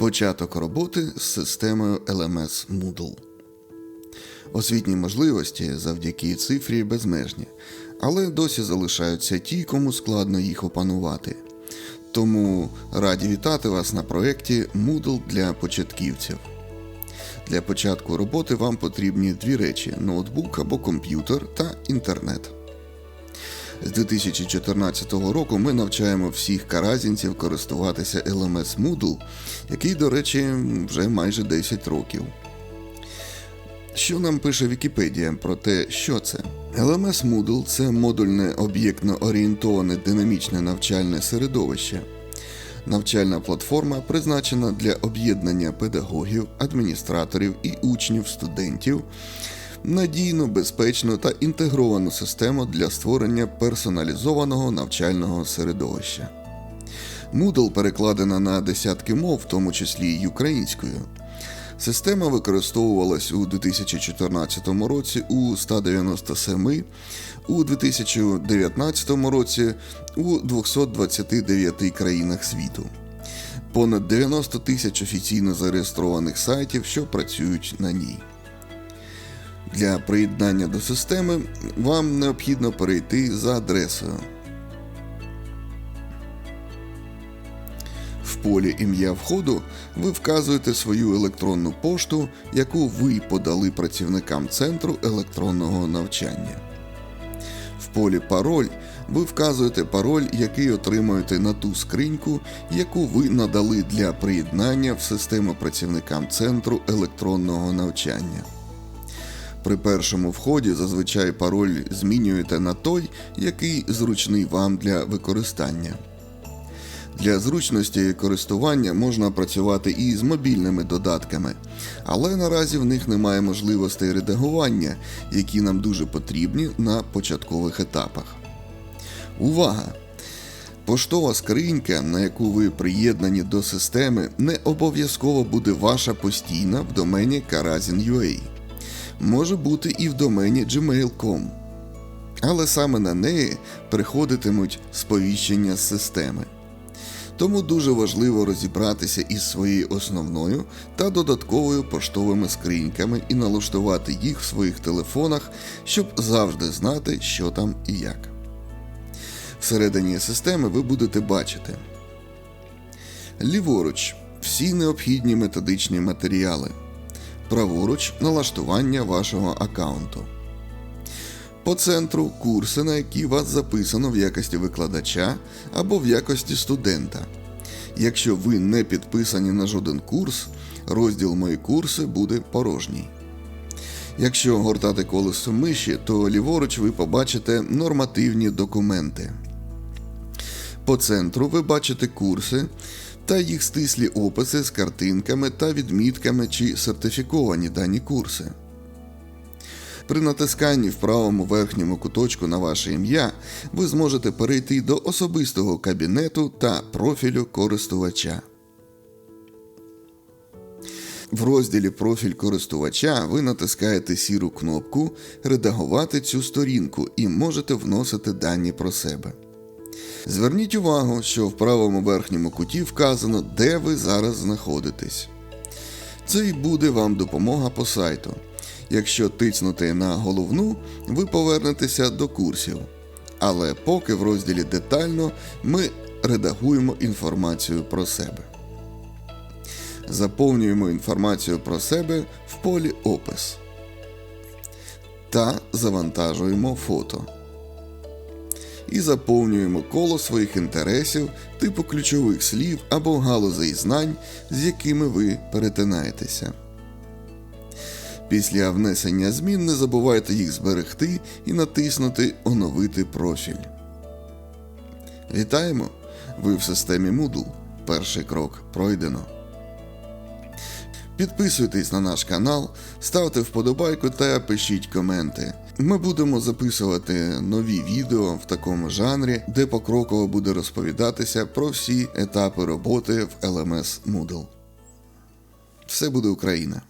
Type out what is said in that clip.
Початок роботи з системою LMS Moodle. Освітні можливості завдяки цифрі безмежні, але досі залишаються ті, кому складно їх опанувати. Тому раді вітати вас на проєкті Moodle для початківців. Для початку роботи вам потрібні дві речі: ноутбук або комп'ютер та інтернет. З 2014 року ми навчаємо всіх каразінців користуватися LMS Moodle, який, до речі, вже майже 10 років. Що нам пише Вікіпедія про те, що це? LMS Moodle це модульне об'єктно орієнтоване динамічне навчальне середовище. Навчальна платформа призначена для об'єднання педагогів, адміністраторів і учнів студентів надійну, безпечну та інтегровану систему для створення персоналізованого навчального середовища. Moodle перекладена на десятки мов, в тому числі й українською. Система використовувалась у 2014 році у 197, у 2019 році у 229 країнах світу. Понад 90 тисяч офіційно зареєстрованих сайтів, що працюють на ній. Для приєднання до системи вам необхідно перейти за адресою. В полі ім'я входу ви вказуєте свою електронну пошту, яку ви подали працівникам центру електронного навчання. В полі пароль ви вказуєте пароль, який отримуєте на ту скриньку, яку ви надали для приєднання в систему працівникам центру електронного навчання. При першому вході зазвичай пароль змінюєте на той, який зручний вам для використання. Для зручності користування можна працювати і з мобільними додатками, але наразі в них немає можливостей редагування, які нам дуже потрібні на початкових етапах. Увага! Поштова скринька, на яку ви приєднані до системи, не обов'язково буде ваша постійна в домені Karazin.ua. Може бути і в домені gmail.com. Але саме на неї приходитимуть сповіщення з системи. Тому дуже важливо розібратися із своєю основною та додатковою поштовими скриньками і налаштувати їх в своїх телефонах, щоб завжди знати, що там і як. Всередині системи ви будете бачити ліворуч всі необхідні методичні матеріали. Праворуч налаштування вашого аккаунту. По центру курси, на які вас записано в якості викладача або в якості студента. Якщо ви не підписані на жоден курс, розділ Мої курси буде порожній. Якщо гортати колесо миші, то ліворуч ви побачите нормативні документи. По центру ви бачите курси та їх стислі описи з картинками та відмітками чи сертифіковані дані курси. При натисканні в правому верхньому куточку на ваше ім'я ви зможете перейти до особистого кабінету та профілю користувача. В розділі Профіль користувача ви натискаєте сіру кнопку Редагувати цю сторінку і можете вносити дані про себе. Зверніть увагу, що в правому верхньому куті вказано, де ви зараз знаходитесь. Це і буде вам допомога по сайту. Якщо тиснути на головну, ви повернетеся до курсів. Але поки в розділі Детально ми редагуємо інформацію про себе. Заповнюємо інформацію про себе в полі Опис та завантажуємо фото. І заповнюємо коло своїх інтересів, типу ключових слів або галузей знань, з якими ви перетинаєтеся. Після внесення змін не забувайте їх зберегти і натиснути Оновити профіль. Вітаємо! Ви в системі Moodle. Перший крок пройдено. Підписуйтесь на наш канал, ставте вподобайку та пишіть коменти. Ми будемо записувати нові відео в такому жанрі, де покроково буде розповідатися про всі етапи роботи в LMS Moodle. Все буде Україна!